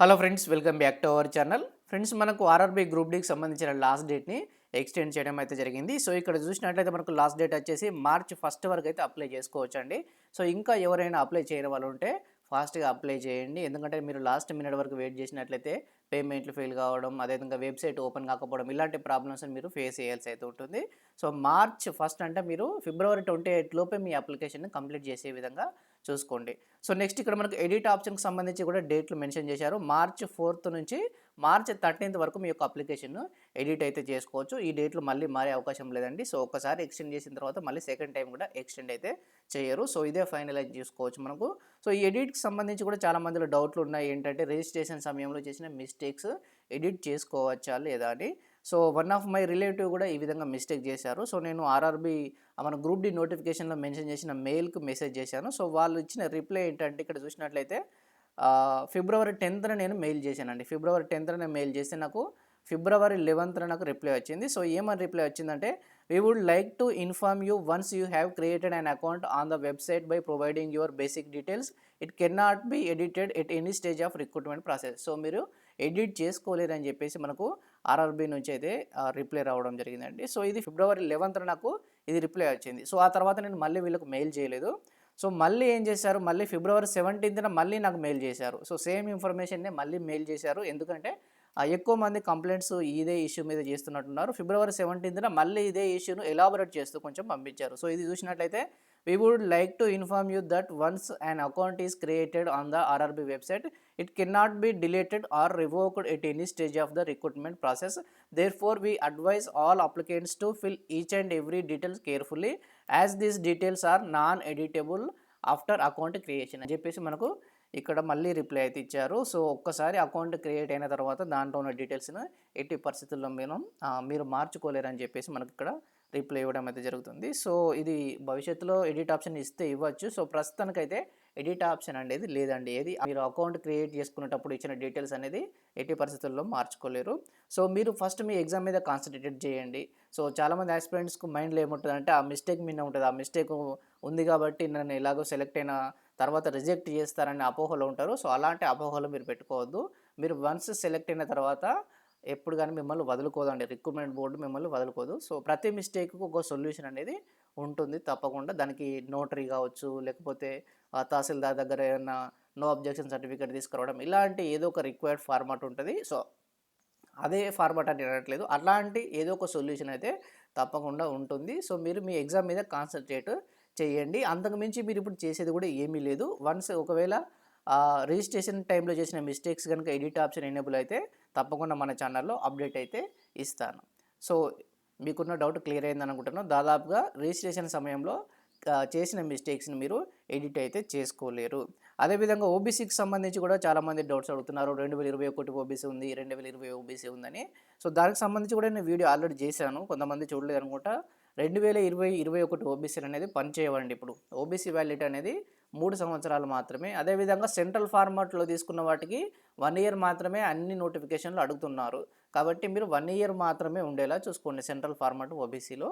Hello friends welcome back to our channel. Friends మనకు RRB group డీకి సంబంధించిన last డేట్ని extend చేయడం అయితే జరిగింది. సో ఇక్కడ చూసినట్లయితే మనకు లాస్ట్ డేట్ వచ్చేసి మార్చ్ ఫస్ట్ వరకు అయితే అప్లై చేసుకోవచ్చు అండి సో ఇంకా ఎవరైనా అప్లై చేయని వాళ్ళు ఉంటే ఫాస్ట్గా అప్లై చేయండి. ఎందుకంటే మీరు లాస్ట్ మినిట్ వరకు వెయిట్ చేసినట్లయితే పేమెంట్లు ఫెయిల్ కావడం అదేవిధంగా వెబ్సైట్ ఓపెన్ కాకపోవడం ఇలాంటి ప్రాబ్లమ్స్ మీరు ఫేస్ చేయాల్సి అయితే ఉంటుంది. సో మార్చ్ ఫస్ట్ అంటే మీరు ఫిబ్రవరి ట్వంటీ ఎయిట్ లోపే మీ అప్లికేషన్ కంప్లీట్ చేసే విధంగా చూసుకోండి. సో నెక్స్ట్ ఇక్కడ మనకు ఎడిట్ ఆప్షన్కి సంబంధించి కూడా డేట్లు మెన్షన్ చేశారు. మార్చ్ ఫోర్త్ నుంచి మార్చ్ థర్టీన్త్ వరకు మీ యొక్క అప్లికేషన్ ఎడిట్ అయితే చేసుకోవచ్చు. ఈ డేట్లు మళ్ళీ మారే అవకాశం లేదండి. సో ఒకసారి ఎక్స్టెండ్ చేసిన తర్వాత మళ్ళీ సెకండ్ టైం కూడా ఎక్స్టెండ్ అయితే చేయరు. సో ఇదే ఫైనలైజ్ చేసుకోవచ్చు మనకు. సో ఈ ఎడిట్కి సంబంధించి కూడా చాలా మందిలో డౌట్లు ఉన్నాయి. ఏంటంటే రిజిస్ట్రేషన్ సమయంలో చేసిన మిస్టేక్స్ ఎడిట్ చేసుకోవచ్చా లేదా అని. So one of my relative కూడా ఈ విధంగా మిస్టేక్ చేశారు. సో నేను ఆర్ఆర్బి మన గ్రూప్ డి నోటిఫికేషన్లో మెన్షన్ చేసిన మెయిల్కి మెసేజ్ చేశాను. సో వాళ్ళు ఇచ్చిన రిప్లై ఏంటంటే ఇక్కడ చూసినట్లయితే ఫిబ్రవరి టెన్త్న నేను మెయిల్ చేశానండి. ఫిబ్రవరి టెన్త్న నేను మెయిల్ చేస్తే నాకు ఫిబ్రవరి లెవెన్త్న నాకు రిప్లై వచ్చింది. సో ఏమని రిప్లై వచ్చిందంటే we would like to inform you once you have created an account on the website by providing your basic details it can not be edited at any stage of recruitment process so మీరు edit చేసుకోలేరని చెప్పేసి మనకు RRB నుంచి అయితే reply రావడం జరిగిందండి. So ఇది ఫిబ్రవరి లెవెన్త్న నాకు ఇది రిప్లై వచ్చింది. సో ఆ తర్వాత నేను మళ్ళీ వీళ్ళకి మెయిల్ చేయలేదు. సో మళ్ళీ ఏం చేశారు? మళ్ళీ ఫిబ్రవరి సెవెంటీన్త్న మళ్ళీ నాకు మెయిల్ చేశారు. సో సేమ్ ఇన్ఫర్మేషన్నే మళ్ళీ మెయిల్ చేశారు. ఎందుకంటే ఎక్కువ మంది కంప్లైంట్స్ ఇదే ఇష్యూ మీద చేస్తున్నట్టున్నారు. ఫిబ్రవరి సెవెంటీన్త్న మళ్ళీ ఇదే ఇష్యూను ఎలాబొరేట్ చేస్తూ కొంచెం పంపించారు. సో ఇది చూసినట్లయితే we would like to inform you that once an account is created on the RRB website it can be deleted or revoked at any stage of the recruitment process therefore we advise all applicants to fill each and every details carefully as these details are non editable after account creation అని చెప్పేసి మనకు ఇక్కడ మళ్ళీ reply అయితే ఇచ్చారు. So ఒక్కసారి account create అయిన తర్వాత దాంట్లో ఉన్న డీటెయిల్స్ని ఎట్టి పరిస్థితుల్లో మేము మీరు మార్చుకోలేరని చెప్పేసి మనకి ఇక్కడ రిప్లై ఇవ్వడం అయితే జరుగుతుంది. సో ఇది భవిష్యత్తులో ఎడిట్ ఆప్షన్ ఇస్తే ఇవ్వచ్చు. సో ప్రస్తుతానికైతే ఎడిట్ ఆప్షన్ అనేది లేదండి. ఏది మీరు అకౌంట్ క్రియేట్ చేసుకునేటప్పుడు ఇచ్చిన డీటెయిల్స్ అనేది ఎట్టి పరిస్థితుల్లో మార్చుకోలేరు. సో మీరు ఫస్ట్ మీ ఎగ్జామ్ మీద కాన్సన్ట్రేట్ చేయండి. సో చాలామంది ఆస్పిరెంట్స్కు మైండ్లో ఏముంటుందంటే ఆ మిస్టేక్ మీద ఉంటుంది. ఆ మిస్టేక్ ఉంది కాబట్టి నన్ను ఎలాగో సెలెక్ట్ అయిన తర్వాత రిజెక్ట్ చేస్తారనే అపోహలో ఉంటారు. సో అలాంటి అపోహలు మీరు పెట్టుకోవద్దు. మీరు వన్స్ సెలెక్ట్ అయిన తర్వాత ఎప్పుడు కానీ మిమ్మల్ని వదులుకోదండి. రిక్రూట్మెంట్ బోర్డు మిమ్మల్ని వదులుకోదు. సో ప్రతి మిస్టేక్కు ఒక సొల్యూషన్ అనేది ఉంటుంది. తప్పకుండా దానికి నోటరీ కావచ్చు లేకపోతే తహసీల్దార్ దగ్గర ఏమైనా నో అబ్జెక్షన్ సర్టిఫికేట్ తీసుకురావడం ఇలాంటి ఏదో ఒక రిక్వైర్డ్ ఫార్మాట్ ఉంటుంది. సో అదే ఫార్మాట్ అని అనట్లేదు. అలాంటి ఏదో ఒక సొల్యూషన్ అయితే తప్పకుండా ఉంటుంది. సో మీరు మీ ఎగ్జామ్ మీద కాన్సన్ట్రేట్ చేయండి. అంతకుమించి మీరు ఇప్పుడు చేసేది కూడా ఏమీ లేదు. వన్స్ ఒకవేళ రిజిస్ట్రేషన్ టైంలో చేసిన మిస్టేక్స్ కనుక ఎడిట్ ఆప్షన్ ఎనేబుల్ అయితే తప్పకుండా మన ఛానల్లో అప్డేట్ అయితే ఇస్తాను. సో మీకున్న డౌట్ క్లియర్ అయింది అనుకుంటున్నాను దాదాపుగా రిజిస్ట్రేషన్ సమయంలో చేసిన మిస్టేక్స్ని మీరు ఎడిట్ అయితే చేసుకోలేరు. అదేవిధంగా ఓబీసీకి సంబంధించి కూడా చాలామంది డౌట్స్ అడుగుతున్నారు. రెండు వేల ఇరవై ఒకటి ఓబీసీ ఉంది రెండు వేల ఇరవై ఓబీసీ ఉందని. సో దానికి సంబంధించి కూడా నేను వీడియో ఆల్రెడీ చేశాను. కొంతమంది చూడలేదు అనుకుంటా రెండు వేల ఇరవై ఇరవై ఒకటి ఓబీసీలు అనేది పనిచేయవండి ఇప్పుడు. ఓబీసీ వ్యాలిడ్ అనేది మూడు సంవత్సరాలు మాత్రమే. అదేవిధంగా సెంట్రల్ ఫార్మాట్లో తీసుకున్న వాటికి వన్ ఇయర్ మాత్రమే అన్ని నోటిఫికేషన్లు అడుగుతున్నారు. కాబట్టి మీరు వన్ ఇయర్ మాత్రమే ఉండేలా చూసుకోండి సెంట్రల్ ఫార్మాట్ ఓబీసీలో.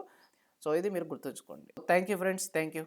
సో ఇది మీరు గుర్తుంచుకోండి. Thank you friends. Thank you.